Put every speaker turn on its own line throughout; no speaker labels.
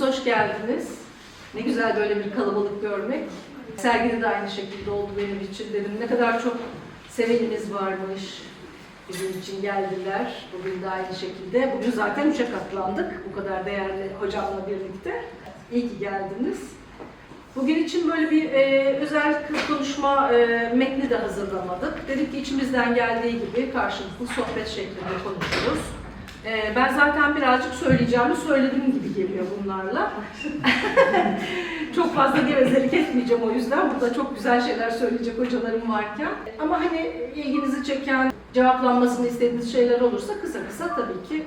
Hoş geldiniz. Ne güzel böyle bir kalabalık görmek. Sergide de aynı şekilde oldu benim için dedim. Ne kadar çok sevenimiz varmış. Bizim için geldiler. Bugün de aynı şekilde. Bugün zaten üçe katlandık. Bu kadar değerli hocamla birlikte. İyi ki geldiniz. Bugün için böyle bir e, özel konuşma e, metni de hazırlamadık. Dedik ki içimizden geldiği gibi karşılıklı sohbet şeklinde konuşuruz. E, ben zaten birazcık söyleyeceğimi söylediğim gibi geliyor bunlarla. çok fazla gevezelik etmeyeceğim o yüzden. Burada çok güzel şeyler söyleyecek hocalarım varken. Ama hani ilginizi çeken, cevaplanmasını istediğiniz şeyler olursa kısa kısa tabii ki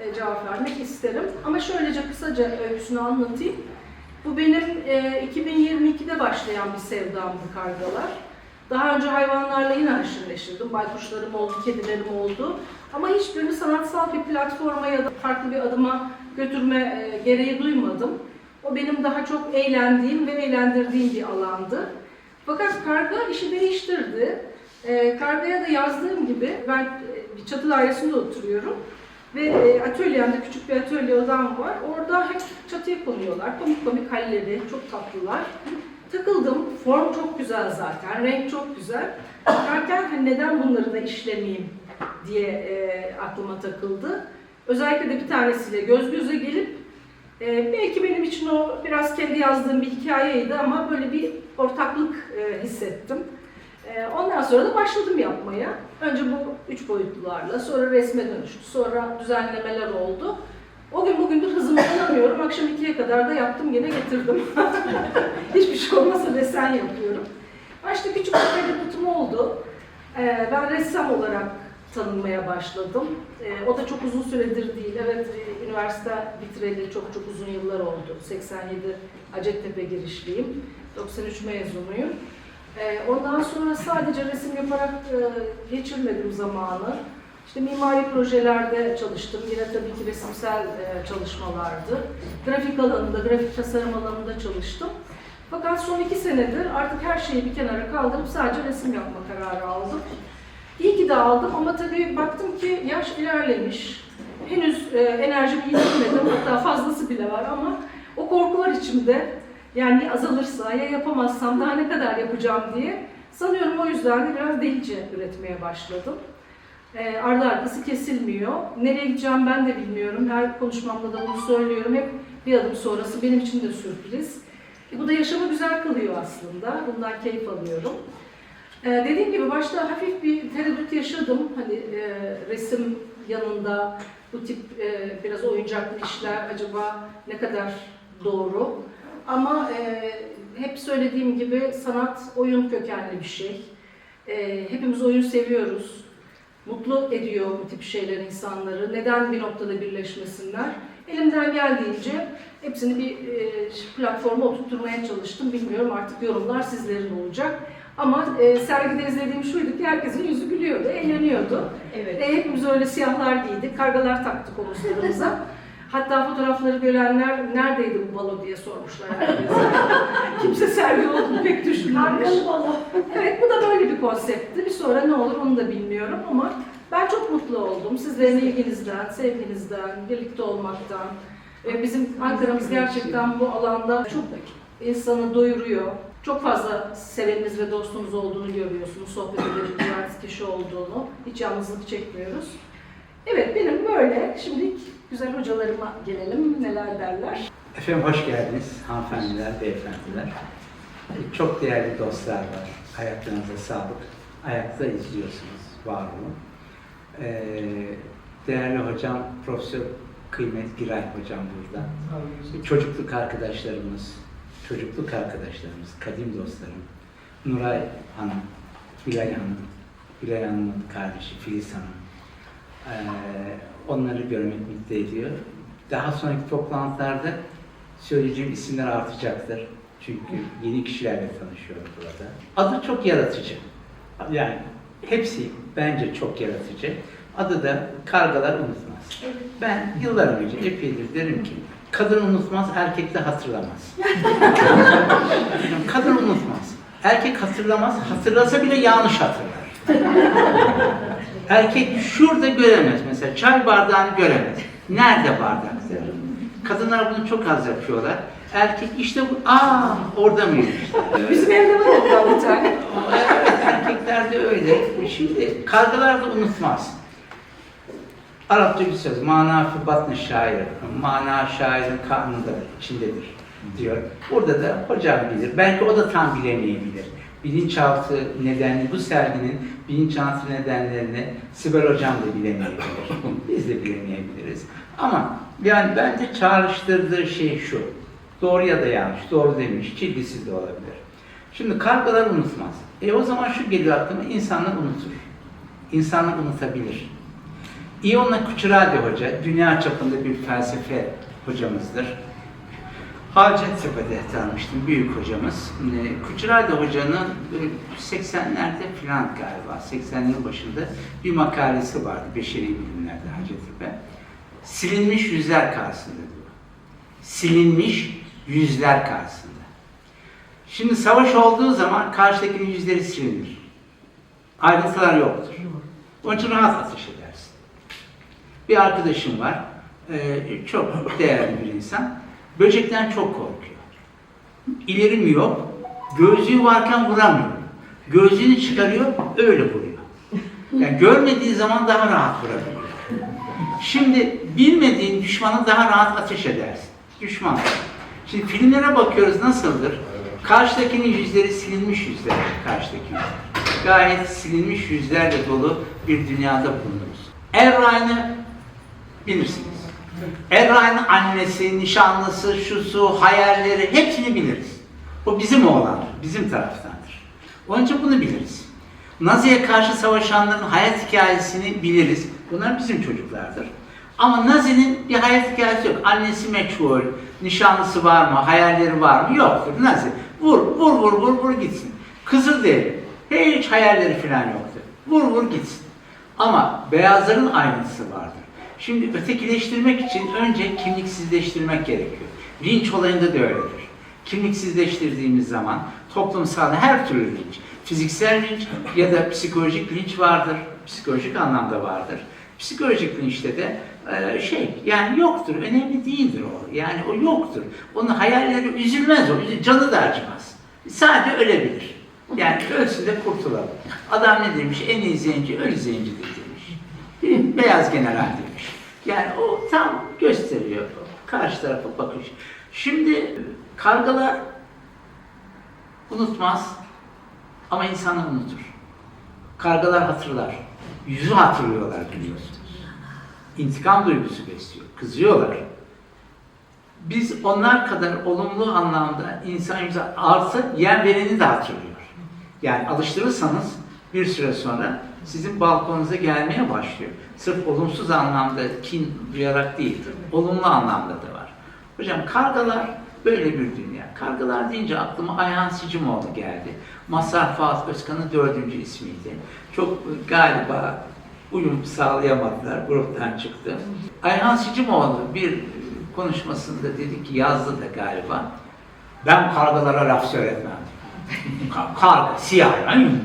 e, cevap vermek isterim. Ama şöylece kısaca öyküsünü anlatayım. Bu benim e, 2022'de başlayan bir sevdamdı kargalar. Daha önce hayvanlarla yine haşır neşirdim. Baykuşlarım oldu, kedilerim oldu. Ama hiçbirini sanatsal bir platforma ya da farklı bir adıma götürme e, gereği duymadım. O benim daha çok eğlendiğim ve eğlendirdiğim bir alandı. Fakat karga işi değiştirdi. E, kargaya da yazdığım gibi ben e, bir çatı dairesinde oturuyorum. Ve e, atölyemde küçük bir atölye odam var. Orada hep çatıya konuyorlar. Komik komik halleri, çok tatlılar. Takıldım. Form çok güzel zaten, renk çok güzel. Bakarken hani neden bunları da işlemeyeyim diye aklıma takıldı. Özellikle de bir tanesiyle göz göze gelip e, belki benim için o biraz kendi yazdığım bir hikayeydi ama böyle bir ortaklık e, hissettim. E, ondan sonra da başladım yapmaya. Önce bu üç boyutlularla, sonra resme dönüştü, sonra düzenlemeler oldu. O gün bugündür hızımı bulamıyorum. Akşam ikiye kadar da yaptım, gene getirdim. Hiçbir şey olmasa desen yapıyorum. Başta küçük bir debutum oldu. E, ben ressam olarak tanınmaya başladım. E, o da çok uzun süredir değil. Evet, e, üniversite bitireli çok çok uzun yıllar oldu. 87 Hacettepe girişliyim. 93 mezunuyum. Ee, Ondan sonra sadece resim yaparak e, geçirmedim zamanı. İşte mimari projelerde çalıştım. Yine tabii ki resimsel e, çalışmalardı. Grafik alanında, grafik tasarım alanında çalıştım. Fakat son iki senedir artık her şeyi bir kenara kaldırıp sadece resim yapma kararı aldım. De aldım ama tabii baktım ki yaş ilerlemiş. Henüz e, enerjimi yitirmedim, hatta fazlası bile var ama o korku var içimde. Yani azalırsa ya yapamazsam daha ne kadar yapacağım diye. Sanıyorum o yüzden de biraz delice üretmeye başladım. E, ardı arkası kesilmiyor. Nereye gideceğim ben de bilmiyorum. Her konuşmamda da bunu söylüyorum. Hep bir adım sonrası benim için de sürpriz. E, bu da yaşamı güzel kılıyor aslında. Bundan keyif alıyorum. E, dediğim gibi başta hafif bir tereddüt yaşadım. Hani e, resim yanında bu tip e, biraz oyuncaklı işler acaba ne kadar doğru? Ama e, hep söylediğim gibi sanat oyun kökenli bir şey. E, hepimiz oyun seviyoruz. Mutlu ediyor bu tip şeyler insanları. Neden bir noktada birleşmesinler? Elimden geldiğince hepsini bir e, platforma oturtmaya çalıştım. Bilmiyorum artık yorumlar sizlerin olacak. Ama e, sergide izlediğim şuydu ki herkesin yüzü gülüyordu, eğleniyordu.
Evet.
E, hepimiz öyle siyahlar giydik, kargalar taktık omuzlarımıza. Hatta fotoğrafları görenler neredeydi bu balo diye sormuşlar herkese. Kimse sergi olduğunu pek düşünmemiş.
Kargalı balo.
Evet bu da böyle bir konseptti. Bir sonra ne olur onu da bilmiyorum ama ben çok mutlu oldum. Sizlerin ilginizden, sevginizden, birlikte olmaktan. Bizim Ankara'mız gerçekten bu alanda çok insanı doyuruyor. Çok fazla seveniniz ve dostunuz olduğunu görüyorsunuz. Sohbet edebildiğiniz kişi olduğunu. Hiç yalnızlık çekmiyoruz. Evet benim böyle. Şimdi güzel hocalarıma gelelim. Neler derler.
Efendim hoş geldiniz hanımefendiler, beyefendiler. Çok değerli dostlar var. Ayaklarınıza sağlık. Ayakta izliyorsunuz. Var olun. Ee, değerli hocam Profesör Kıymet Giray hocam burada. Çocukluk arkadaşlarımız, çocukluk arkadaşlarımız, kadim dostlarım. Nuray Hanım, Bilay Hanım, Bilay Hanım'ın kardeşi Filiz Hanım. Ee, onları görmek mutlu ediyor. Daha sonraki toplantılarda söyleyeceğim isimler artacaktır. Çünkü yeni kişilerle tanışıyorum burada. Adı çok yaratıcı. Yani hepsi bence çok yaratıcı. Adı da Kargalar Unutmaz. Ben yıllar önce epeydir derim ki kadın unutmaz, erkek de hatırlamaz. kadın unutmaz. Erkek hatırlamaz, hatırlasa bile yanlış hatırlar. Erkek şurada göremez mesela çay bardağını göremez. Nerede bardak der. Kadınlar bunu çok az yapıyorlar. Erkek işte bu, aa orada mıymış?
Bizim evde var hatta bir tane.
Evet, erkekler de öyle. Şimdi kargalar da unutmaz. Arapça bir söz, mana fi batni şair, mana şairin karnında içindedir diyor. Burada da hocam bilir, belki o da tam bilemeyebilir. Bilinçaltı nedenli, bu serginin bilinçaltı nedenlerini Sibel hocam da bilemeyebilir. Biz de bilemeyebiliriz. Ama yani bence çağrıştırdığı şey şu, doğru ya da yanlış, doğru demiş, çizgisiz de olabilir. Şimdi kargalar unutmaz. E o zaman şu geliyor aklıma, insanlar unutur. İnsanlar unutabilir. İona Kuçuradi Hoca, dünya çapında bir felsefe hocamızdır. Hacettepe'de tanımıştım, büyük hocamız. E, Kuçuradi Hoca'nın e, 80'lerde falan galiba, 80'lerin başında bir makalesi vardı beşeri bilimlerde Hacettepe. Silinmiş yüzler karşısında diyor. Silinmiş yüzler karşısında. Şimdi savaş olduğu zaman karşıdakinin yüzleri silinir. Ayrıntılar yoktur. Onun için rahat ateş edersin. Bir arkadaşım var, e, çok değerli bir insan. Böcekten çok korkuyor. İleri miyop, gözlüğü varken vuramıyor. Gözlüğünü çıkarıyor, öyle vuruyor. Yani görmediği zaman daha rahat vurabiliyor. Şimdi bilmediğin düşmanı daha rahat ateş edersin. Düşman. Şimdi filmlere bakıyoruz nasıldır? Karşıdakinin yüzleri silinmiş yüzler. Karşıdaki yüzler. Gayet silinmiş yüzlerle dolu bir dünyada bulunuruz. Erray'ını bilirsiniz. Erray'ın annesi, nişanlısı, şusu, hayalleri hepsini biliriz. O bizim oğlandır, bizim taraftandır. Onun için bunu biliriz. Nazi'ye karşı savaşanların hayat hikayesini biliriz. Bunlar bizim çocuklardır. Ama Nazi'nin bir hayat hikayesi yok. Annesi meçhul, nişanlısı var mı, hayalleri var mı? Yoktur. Nazi. Vur, vur, vur, vur, vur gitsin. Kızılderili. Hiç hayalleri falan yoktur. Vur, vur gitsin. Ama beyazların aynısı vardır. Şimdi ötekileştirmek için önce kimliksizleştirmek gerekiyor. Linç olayında da öyledir. Kimliksizleştirdiğimiz zaman toplumsal her türlü linç, fiziksel linç ya da psikolojik linç vardır. Psikolojik anlamda vardır. Psikolojik linçte de e, şey yani yoktur, önemli değildir o. Yani o yoktur. Onun hayalleri üzülmez o, canı da acımaz. Sadece ölebilir. Yani ölsün de kurtulalım. Adam ne demiş? En iyi zenci ölü zencidir demiş. Beyaz general demiş. Yani o tam gösteriyor karşı tarafa bakış. Şimdi kargalar unutmaz ama insanlar unutur. Kargalar hatırlar. Yüzü hatırlıyorlar biliyorsunuz. İntikam duygusu besliyor. Kızıyorlar. Biz onlar kadar olumlu anlamda insan yüzü artı yem vereni de hatırlıyor. Yani alıştırırsanız bir süre sonra sizin balkonunuza gelmeye başlıyor. Sırf olumsuz anlamda kin duyarak değil, olumlu anlamda da var. Hocam kargalar böyle bir dünya. Kargalar deyince aklıma Ayhan Sicimoğlu geldi. Mazhar Fuat Özkan'ın dördüncü ismiydi. Çok galiba uyum sağlayamadılar, gruptan çıktı. Ayhan Sicimoğlu bir konuşmasında dedi ki, yazdı da galiba, ben kargalara laf söyletmem. Ka- Karga, siyah,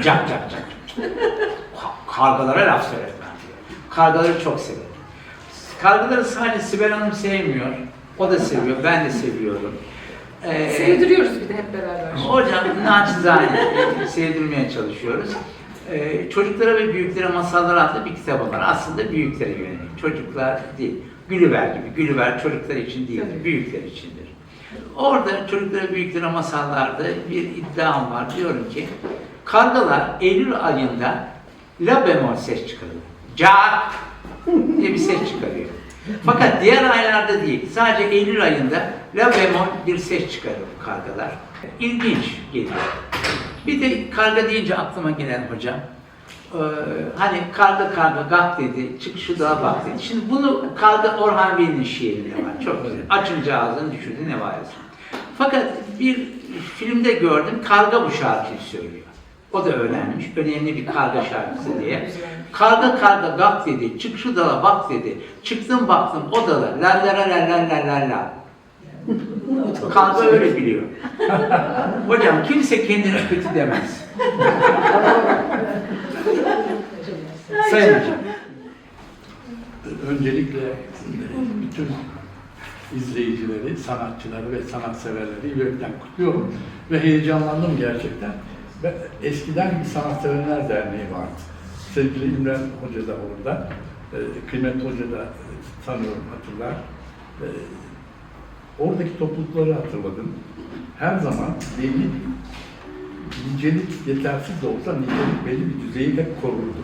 cak cak cak. Ka- Kargalara laf söyletmem diyor. Kargaları çok severim. Kargaları sadece Sibel Hanım sevmiyor. O da seviyor, ben de seviyorum. Ee,
Sevdiriyoruz bir de hep beraber.
Hocam naçizane sevdirmeye çalışıyoruz. Ee, çocuklara ve büyüklere masallar adlı bir kitabı var. Aslında büyüklere yönelik. Çocuklar değil. Gülüver gibi. Gülüver çocuklar için değildir.
Tabii.
Büyükler içindir. Orada çocuklara büyüklere masallarda bir iddiam var. Diyorum ki kargalar Eylül ayında la bemol ses çıkarıyor. Cak diye bir ses çıkarıyor. Fakat diğer aylarda değil. Sadece Eylül ayında la bemol bir ses çıkarıyor kargalar. İlginç geliyor. Bir de karga deyince aklıma gelen hocam. eee, hani karga karga gak dedi, çık şu dağa bak dedi. Şimdi bunu karga Orhan Veli'nin şiirinde var. Çok güzel. Açınca ağzını düşürdü ne var Fakat bir filmde gördüm, karga bu şarkıyı söylüyor. O da öğrenmiş. Önemli bir karga şarkısı diye. Karga karga gak dedi. Çık şu dala bak dedi. Çıktım baktım o dala. La la la la la la la la. karga öyle biliyor. Hocam kimse kendine kötü demez. Sayın.
Öncelikle bütün izleyicileri, sanatçıları ve sanatseverleri yürekten kutluyorum ve heyecanlandım gerçekten. Ve eskiden bir Sanatseverler Derneği vardı. Sevgili İmren Hoca da orada, e, Kıymet Hoca da e, tanıyorum, hatırlar. E, oradaki toplulukları hatırladım. Her zaman belli nicelik yetersiz de olsa nicelik belli bir düzeyi hep korurdu.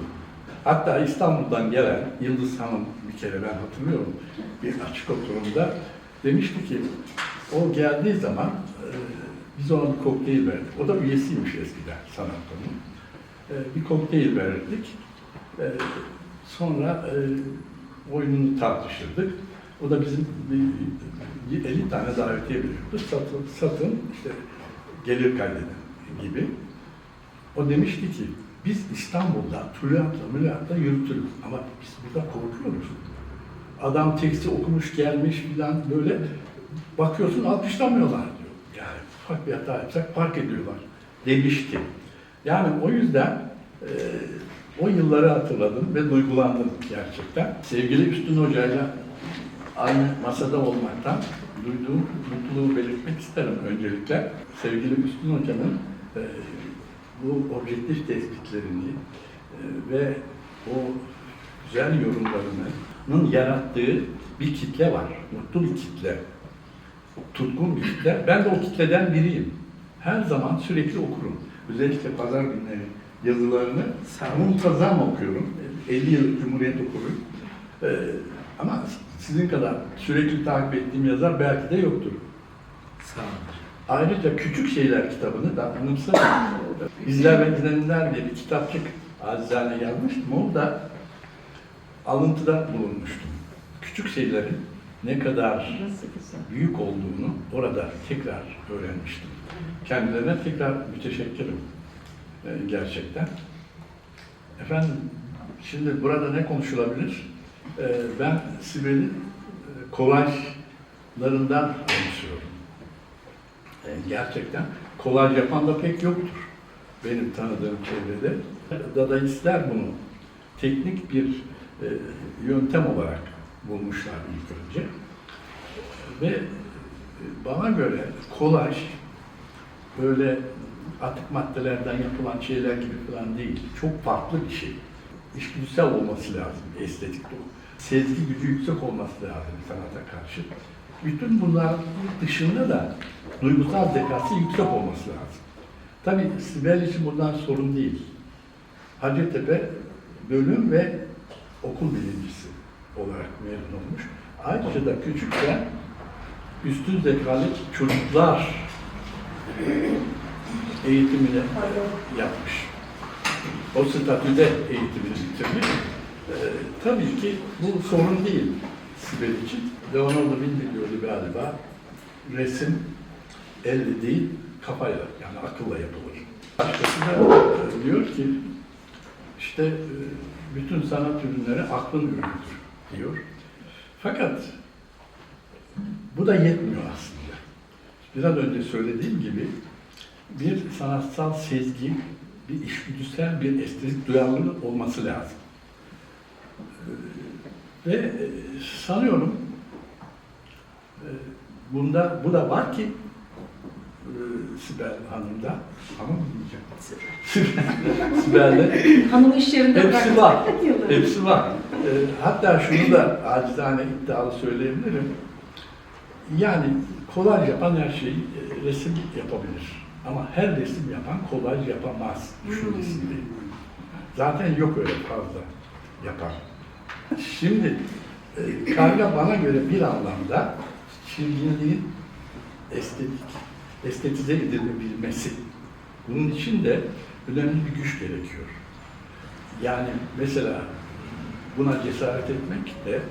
Hatta İstanbul'dan gelen Yıldız Hanım bir kere ben hatırlıyorum bir açık oturumda demişti ki o geldiği zaman e, biz ona bir kokteyl verdik. O da üyesiymiş eskiden sanatının. E, bir kokteyl verirdik. E, sonra e, oyununu tartışırdık. O da bizim bir, bir 50 tane davetiye veriyordu. Satın, satın işte gelir kaydedin gibi. O demişti ki biz İstanbul'da tüliyatla müliyatla yürütürüz ama biz burada korkuyoruz. Adam teksti okumuş gelmiş filan böyle bakıyorsun alkışlamıyorlar ufak bir hata yapsak fark ediyorlar demişti. Yani o yüzden e, o yılları hatırladım ve duygulandım gerçekten. Sevgili Üstün Hoca'yla aynı masada olmaktan duyduğum mutluluğu belirtmek isterim öncelikle. Sevgili Üstün Hoca'nın e, bu objektif tespitlerini e, ve o güzel yorumlarının yarattığı bir kitle var. Mutlu bir kitle. Tutkun bir kitle. Ben de o kitleden biriyim. Her zaman sürekli okurum. Özellikle pazar günleri yazılarını muntazam okuyorum. 50 yıl Cumhuriyet okurum. Ee, ama sizin kadar sürekli takip ettiğim yazar belki de yoktur.
Sağ olun.
Ayrıca Küçük Şeyler kitabını da anımsayın. İzler ve İzlenimler diye bir kitapçık acizane yazmıştım. Orada alıntıda bulunmuştum. Küçük şeylerin ne kadar büyük olduğunu orada tekrar öğrenmiştim. Kendilerine tekrar müteşekkirim e, gerçekten. Efendim, şimdi burada ne konuşulabilir? E, Ben Sibel'in e, kolajlarından konuşuyorum. Gerçekten kolaj yapan da pek yoktur benim tanıdığım çevrede. Dadaistler bunu teknik bir e, yöntem olarak bulmuşlar ilk önce. Ve e, bana göre kolaj böyle atık maddelerden yapılan şeyler gibi falan değil. Çok farklı bir şey. İşgüdüsel olması lazım estetik de. Sezgi gücü yüksek olması lazım sanata karşı. Bütün bunlar dışında da duygusal zekası yüksek olması lazım. Tabii Sibel için bundan sorun değil. Hacettepe bölüm ve okul birincisi olarak mezun olmuş. Ayrıca da küçükken üstün zekalı çocuklar eğitimini yapmış. O statüde eğitimini bitirmiş. Ee, tabii ki bu sorun değil Sibel için. Leonardo Vinci diyordu galiba, resim elle değil kafayla yani akılla yapılır. Başkası da e, diyor ki işte e, bütün sanat ürünleri aklın ürünüdür diyor. Fakat bu da yetmiyor aslında. Biraz önce söylediğim gibi bir sanatsal sezgi, bir işgüdüsel, bir estetik duyarlılık olması lazım. Ee, Ve e, sanıyorum e, bunda bu da var ki Sibel Hanım'da, hanım mı diyeceğim? Sibel'de
Hanım iş yerinde
Hepsi var. Hepsi var. Ee, hatta şunu da acizane iddialı söyleyebilirim. Yani kolaj yapan her şeyi e, resim yapabilir. Ama her resim yapan kolaj yapamaz düşüncesindeyim. Zaten yok öyle fazla yapan. Şimdi e, karga bana göre bir anlamda çirkinliğin estetik, estetize edilebilmesi. Bunun için de önemli bir güç gerekiyor. Yani mesela buna cesaret etmek de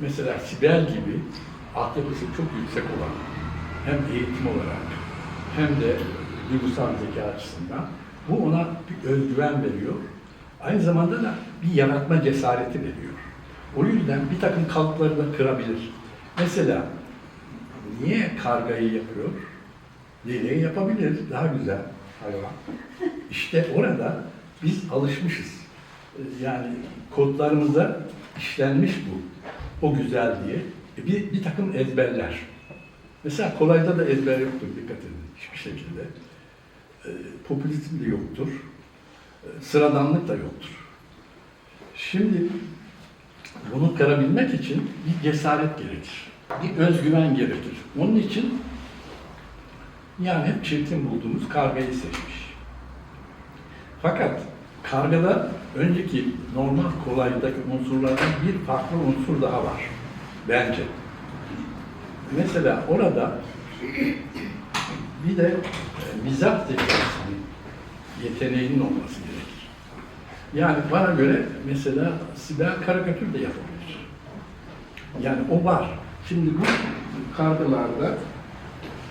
mesela Sibel gibi altyapısı çok yüksek olan hem eğitim olarak hem de duygusal zeka açısından bu ona bir özgüven veriyor. Aynı zamanda da bir yaratma cesareti veriyor. O yüzden bir takım kalıpları da kırabilir. Mesela niye kargayı yapıyor? Leleği yapabilir, daha güzel hayvan. İşte orada biz alışmışız. Yani kodlarımıza işlenmiş bu. O güzel diye. E, Bir, bir takım ezberler. Mesela kolayda da ezber yoktur dikkat edin hiçbir şekilde. E, popülizm de yoktur. E, sıradanlık da yoktur. Şimdi bunu kırabilmek için bir cesaret gerekir. Bir özgüven gerekir. Onun için yani hep çirkin bulduğumuz kargayı seçmiş. Fakat kargada önceki normal kolaydaki unsurlardan bir farklı unsur daha var. Bence. Mesela orada bir de e, mizah zekasının yeteneğinin olması gerekir. Yani bana göre mesela Sibel karikatür de yapabilir. Yani o var. Şimdi bu kargılarda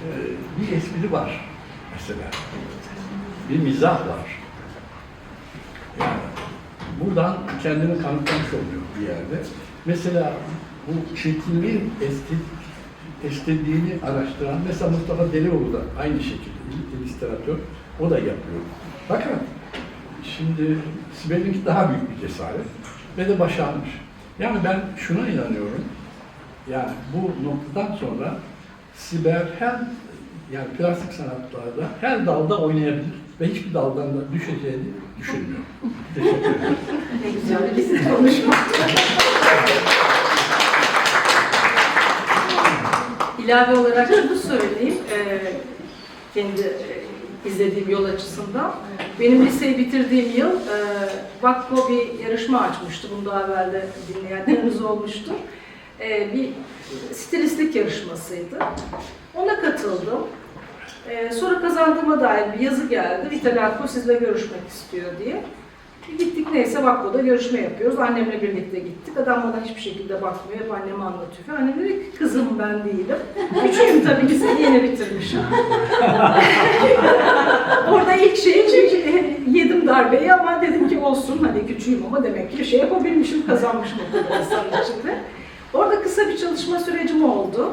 e, bir espri var mesela. Bir mizah var. Yani buradan kendini kanıtlamış oluyor bir yerde. Mesela bu çirkinliğin estetik, estetiğini araştıran, mesela Mustafa Delioğlu da aynı şekilde illüstratör, o da yapıyor. Fakat şimdi Sibel'inki daha büyük bir cesaret ve de başarmış. Yani ben şuna inanıyorum, yani bu noktadan sonra Sibel her yani plastik sanatlarda her dalda oynayabilir ve hiçbir daldan da düşeceğini düşünmüyorum. Teşekkür ederim.
Ne güzel bir konuşma. İlave olarak şunu söyleyeyim. Ee, kendi e, izlediğim yol açısından. Benim liseyi bitirdiğim yıl e, Vakko bir yarışma açmıştı. Bunu daha evvel de dinleyenleriniz olmuştur. E, bir stilistlik yarışmasıydı. Ona katıldım. E, sonra kazandığıma dair bir yazı geldi. Vital Akko sizle görüşmek istiyor diye. Gittik neyse Vakko'da görüşme yapıyoruz. Annemle birlikte gittik. Adam bana hiçbir şekilde bakmıyor. Hep anneme anlatıyor. Annem dedi ki kızım ben değilim. Küçüğüm tabii ki seni yeni bitirmişim. Orada ilk şeyi çünkü yedim darbeyi ama dedim ki olsun hani küçüğüm ama demek ki şey yapabilmişim kazanmışım o kadar insanın. Orada kısa bir çalışma sürecim oldu.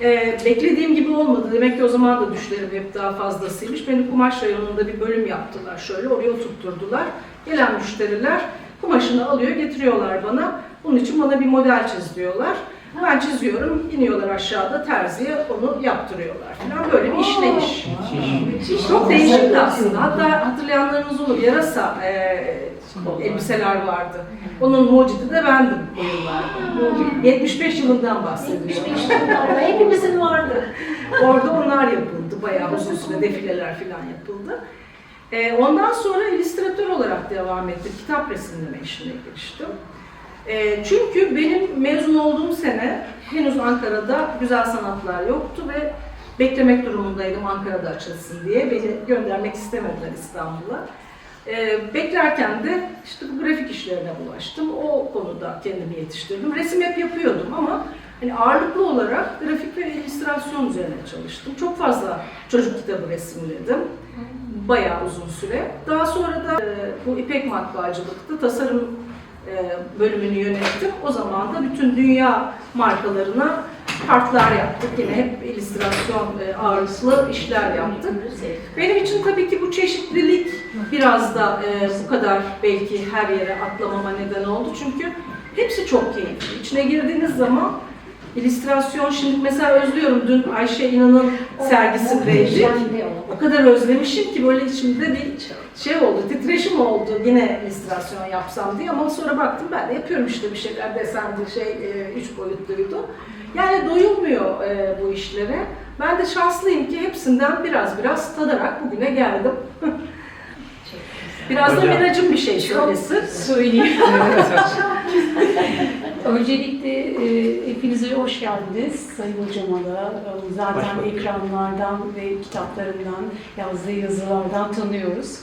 Ee, beklediğim gibi olmadı. Demek ki o zaman da düşlerim hep daha fazlasıymış. Beni kumaş rayonunda bir bölüm yaptılar şöyle. Oraya oturtturdular. Gelen müşteriler kumaşını alıyor, getiriyorlar bana. Bunun için bana bir model çiz diyorlar. Ben çiziyorum, iniyorlar aşağıda terziye onu yaptırıyorlar falan. Böyle bir işleyiş. Çok değişikti aslında. Hatta hatırlayanlarınız olur. Yarasa e, elbiseler vardı. Onun mucidi de bendim o yıllarda. 75 yılından bahsediyorum.
75 yıllarda hepimizin vardı.
Orada onlar yapıldı. Bayağı uzun süre defileler falan yapıldı. E, ondan sonra illüstratör olarak devam ettim. Kitap resimleme işine giriştim. E, çünkü benim mezun olduğum sene henüz Ankara'da güzel sanatlar yoktu ve beklemek durumundaydım Ankara'da açılsın diye. Beni göndermek istemediler İstanbul'a. E, beklerken de işte bu grafik işlerine bulaştım. O konuda kendimi yetiştirdim. Resim hep yapıyordum ama hani ağırlıklı olarak grafik ve illüstrasyon üzerine çalıştım. Çok fazla çocuk kitabı resimledim. Bayağı uzun süre. Daha sonra da e, bu İpek Matbaacılık'ta tasarım e, bölümünü yönettim. O zaman da bütün dünya markalarına kartlar yaptık. Yine hep illüstrasyon e, ağırlıklı işler yaptık. Benim için tabii ki bu çeşitlilik biraz da e, bu kadar belki her yere atlamama neden oldu. Çünkü hepsi çok keyifli. İçine girdiğiniz zaman illüstrasyon şimdi mesela özlüyorum dün Ayşe İnan'ın sergisindeydik. O kadar özlemişim ki böyle içimde bir şey oldu, titreşim oldu yine illüstrasyon yapsam diye ama sonra baktım ben de yapıyorum işte bir şeyler desenli şey e, üç boyutluydu. Yani doyulmuyor e, bu işlere. Ben de şanslıyım ki hepsinden biraz biraz tadarak bugüne geldim. Biraz da
Hocam.
Mirac'ın bir şey söylesin.
Söyleyeyim. Öncelikle e, hepinize hoş geldiniz. Sayın Hocama da e, zaten
bulduk.
ekranlardan ve kitaplarından, yazdığı yazılardan tanıyoruz.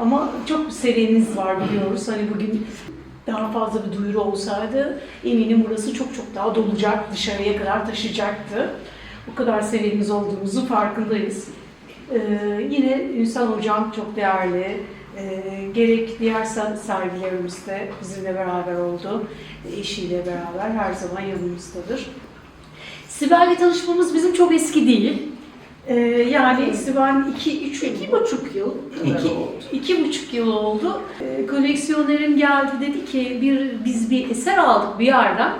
Ama çok seriniz var biliyoruz. Hani bugün daha fazla bir duyuru olsaydı eminim burası çok çok daha dolacak, dışarıya kadar taşıyacaktı. Bu kadar serimiz olduğumuzu farkındayız. Ee, yine Ünsal Hocam çok değerli. Ee, gerek diğer ser- sergilerimizde bizimle beraber oldu. Eşiyle beraber her zaman yanımızdadır. Sibel'le tanışmamız bizim çok eski değil. Ee, yani Sibel 2 3
İki buçuk yıl kadar
İki,
oldu.
iki buçuk yıl oldu. Ee, koleksiyonerin geldi dedi ki bir biz bir eser aldık bir yerden.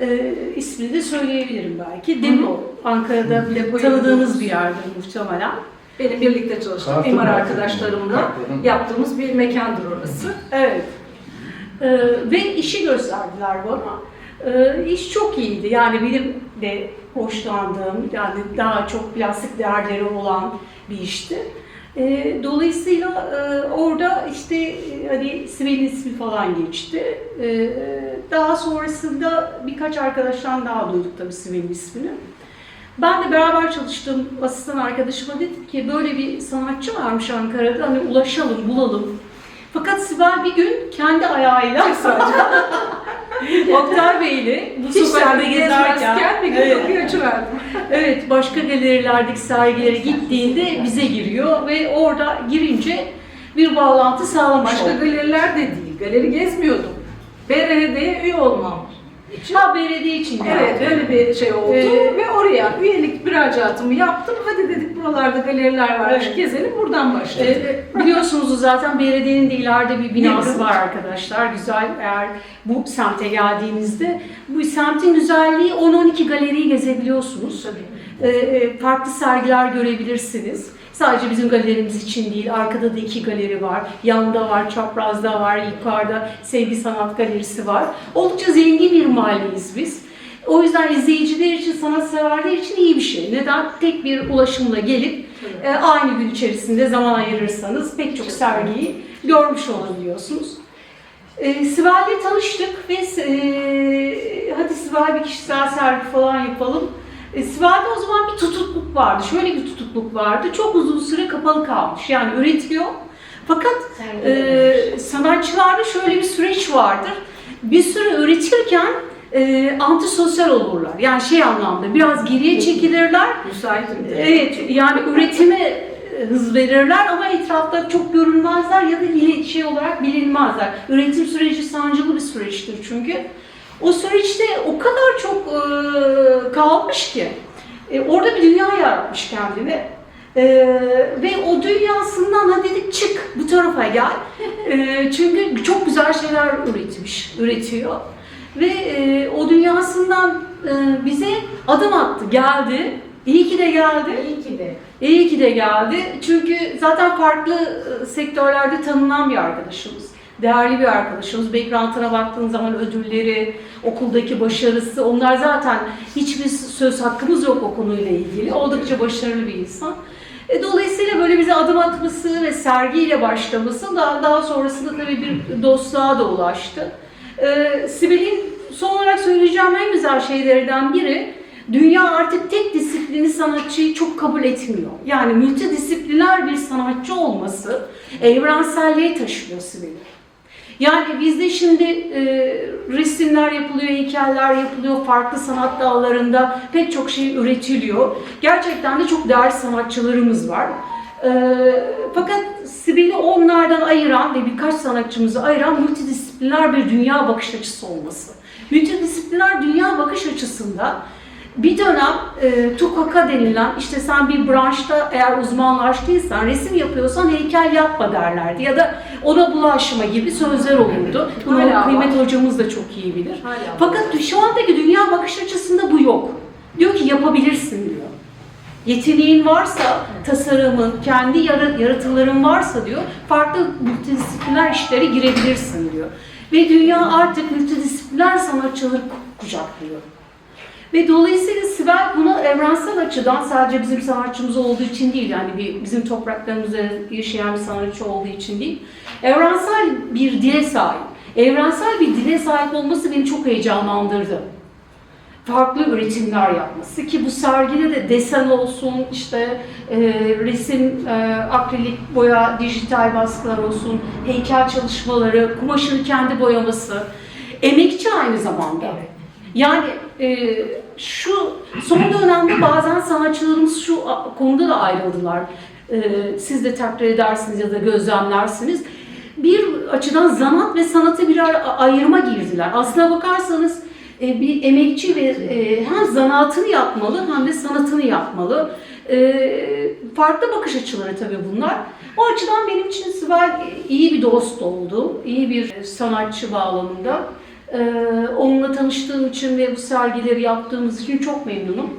e, ismini de söyleyebilirim belki. Depo. Ankara'da bile
Depoyu
tanıdığınız bir yerdir muhtemelen.
Benim birlikte çalıştığım
Kartın
mimar arkadaşlarımla
Kartların-
yaptığımız bir mekandır orası.
Evet. Ee, ve işi gösterdiler bana. Ee, iş çok iyiydi. Yani benim de hoşlandığım, yani daha çok plastik değerleri olan bir işti. Ee, dolayısıyla e, orada işte e, hani Sibel'in ismi falan geçti. Ee, daha sonrasında birkaç arkadaştan daha duyduk tabii Sibel'in ismini. Ben de beraber çalıştığım asistan arkadaşıma dedim ki böyle bir sanatçı varmış Ankara'da hani ulaşalım, bulalım. Fakat Sibel bir gün kendi ayağıyla Oktay Bey'le bu
Hiç
sokakta
gezmezken bir gün
evet,
kapıyı açıverdim.
evet, başka galerilerdeki sergilere gittiğinde bize giriyor ve orada girince bir bağlantı sağlamış
Başka
olduk.
galeriler de değil. Galeri gezmiyordum. BRHD'ye üye olmam için.
Ha belediye için
Evet öyle bir şey oldu
Ee,
ve oraya üyelik müracaatımı yaptım. Hadi dedik buralarda galeriler varmış
Evet.
gezelim buradan başladık.
Ee, biliyorsunuz zaten belediyenin de ileride bir binası var arkadaşlar. Güzel eğer bu semte geldiğinizde bu semtin güzelliği 10-12 galeriyi gezebiliyorsunuz.
Tabii.
Ee, farklı sergiler görebilirsiniz. Sadece bizim galerimiz için değil, arkada da iki galeri var. Yanda var, çaprazda var, yukarıda Sevgi Sanat Galerisi var. Oldukça zengin bir mahalleyiz biz. O yüzden izleyiciler için, sanatseverler için iyi bir şey. Neden? Tek bir ulaşımla gelip e, aynı gün içerisinde zaman ayırırsanız pek çok sergiyi görmüş olabiliyorsunuz. E, Sibel'le tanıştık ve e, hadi Sibel bir kişisel sergi falan yapalım. E, Sibel'de o zaman bir tutukluk vardı. Şöyle bir tutukluk vardı. Çok uzun süre kapalı kalmış. Yani üretiyor. Fakat e, sanatçılarda şöyle bir süreç vardır. Bir süre üretirken e, antisosyal olurlar. Yani şey anlamda biraz geriye çekilirler.
Müsaitim de.
Evet, yani üretime hız verirler ama etrafta çok görünmezler ya da şey olarak bilinmezler. Üretim süreci sancılı bir süreçtir çünkü. O süreçte o kadar çok e, kalmış ki e, orada bir dünya yaratmış kendine. E, ve o dünyasından ha dedik çık bu tarafa gel. E, çünkü çok güzel şeyler üretmiş, üretiyor. Ve e, o dünyasından e, bize adım attı, geldi. İyi ki de geldi.
İyi ki de.
İyi ki de geldi. Çünkü zaten farklı e, sektörlerde tanınan bir arkadaşımız. Değerli bir arkadaşımız. Background'ına baktığın zaman ödülleri, okuldaki başarısı, onlar zaten hiçbir söz hakkımız yok o konuyla ilgili. Oldukça başarılı bir insan. E, dolayısıyla böyle bize adım atması ve sergiyle başlaması daha, daha sonrasında tabii bir dostluğa da ulaştı. E, Sibel'in son olarak söyleyeceğim en güzel şeylerden biri Dünya artık tek disiplini sanatçıyı çok kabul etmiyor. Yani multidisipliner bir sanatçı olması evrenselliğe taşıyor Sibel'i. Yani bizde şimdi e, resimler yapılıyor, heykeller yapılıyor, farklı sanat dallarında pek çok şey üretiliyor. Gerçekten de çok değerli sanatçılarımız var. E, fakat Sibel'i onlardan ayıran ve birkaç sanatçımızı ayıran multidisipliner bir dünya bakış açısı olması. Multidisipliner dünya bakış açısında bir dönem e, tukaka denilen işte sen bir branşta eğer uzmanlaştıysan resim yapıyorsan heykel yapma derlerdi ya da ona bulaşma gibi sözler olurdu. Bunu
Hala var.
Kıymet hocamız da çok iyi bilir.
Hala.
Fakat şu andaki dünya bakış açısında bu yok. Diyor ki yapabilirsin diyor. Yeteneğin varsa, tasarımın, kendi yara- yaratıların varsa diyor, farklı multidisipliner işlere girebilirsin diyor. Ve dünya artık multidisipliner sanatçıları ku- kucaklıyor. Ve dolayısıyla Sibel bunu evrensel açıdan sadece bizim sanatçımız olduğu için değil, yani bizim topraklarımızda yaşayan bir sanatçı olduğu için değil, evrensel bir dile sahip. Evrensel bir dile sahip olması beni çok heyecanlandırdı farklı üretimler yapması ki bu sergide de desen olsun, işte e, resim, e, akrilik boya, dijital baskılar olsun, heykel çalışmaları, kumaşını kendi boyaması, emekçi aynı zamanda. Yani e, şu son dönemde bazen sanatçılarımız şu konuda da ayrıldılar. E, siz de takdir edersiniz ya da gözlemlersiniz. Bir açıdan zanat ve sanatı birer a- ayrıma girdiler. Aslına bakarsanız e, bir emekçi ve e, hem zanaatını yapmalı hem de sanatını yapmalı. E, farklı bakış açıları tabii bunlar. O açıdan benim için Sibel iyi bir dost oldu, iyi bir sanatçı bağlamında. Onunla tanıştığım için ve bu sergileri yaptığımız için çok memnunum.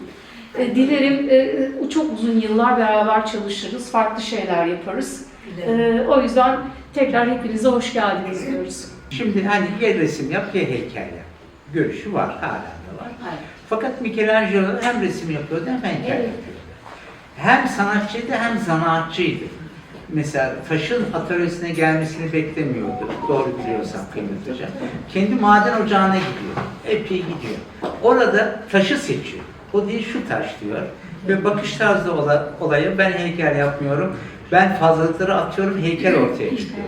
Dilerim e, çok uzun yıllar beraber çalışırız, farklı şeyler yaparız. Ee, o yüzden tekrar hepinize hoş geldiniz diyoruz.
Şimdi hani ya resim yap ya heykel. Görüşü var, hala da var. Fakat Michelangelo hem resim yapıyordu hem heykel
Evet.
yapıyordu. Hem sanatçıydı hem zanaatçıydı. Mesela taşın atölyesine gelmesini beklemiyordu. Doğru biliyorsam kıymet hocam. Kendi maden ocağına gidiyor. Epey gidiyor. Orada taşı seçiyor. O değil şu taş diyor. Ve bakış tarzı ola- olayı ben heykel yapmıyorum. Ben fazlalıkları atıyorum heykel ortaya çıkıyor.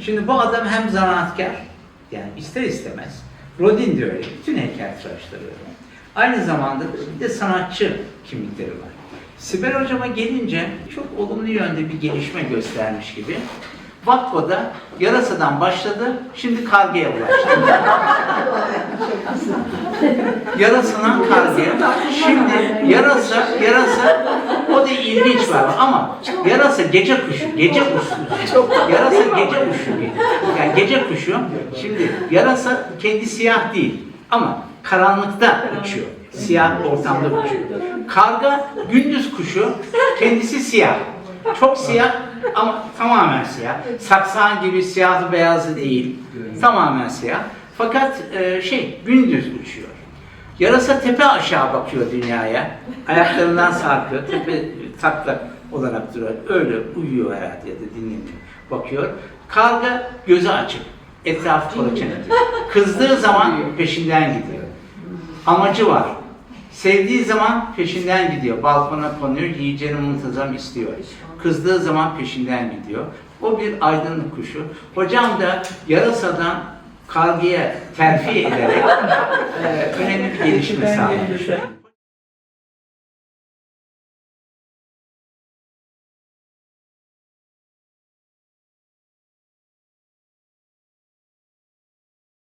Şimdi bu adam hem zanaatkar, yani ister istemez, Rodin de öyle, bütün heykeltıraşları öyle. Aynı zamanda bir de sanatçı kimlikleri var. Sibel hocama gelince çok olumlu yönde bir gelişme göstermiş gibi. Vakko'da yarasadan başladı, şimdi kargaya ulaştı. Yarasından kargaya. Şimdi yarasa, yarasa o da ilginç var ama yarasa gece kuşu, gece kuşu. Yarasa gece kuşu. Yani gece kuşu. Şimdi yarasa kendi siyah değil ama karanlıkta uçuyor. Siyah ortamda uçuyor. Karga gündüz kuşu, kendisi siyah. Çok siyah ama tamamen siyah. Saksan gibi siyahlı beyazı değil. Tamamen siyah. Fakat e, şey gündüz uçuyor. Yarasa tepe aşağı bakıyor dünyaya. Ayaklarından sarkıyor. Tepe taklak olarak duruyor. Öyle uyuyor herhalde ya da dinleniyor. Bakıyor. Karga gözü açık. Etrafı kolaçan ediyor. Kızdığı zaman peşinden gidiyor. Amacı var. Sevdiği zaman peşinden gidiyor. Balkona konuyor, yiyeceğini muntazam istiyor. Kızdığı zaman peşinden gidiyor. O bir aydınlık kuşu. Hocam da yarasadan kargıya terfi ederek e, önemli bir gelişme sağlamış.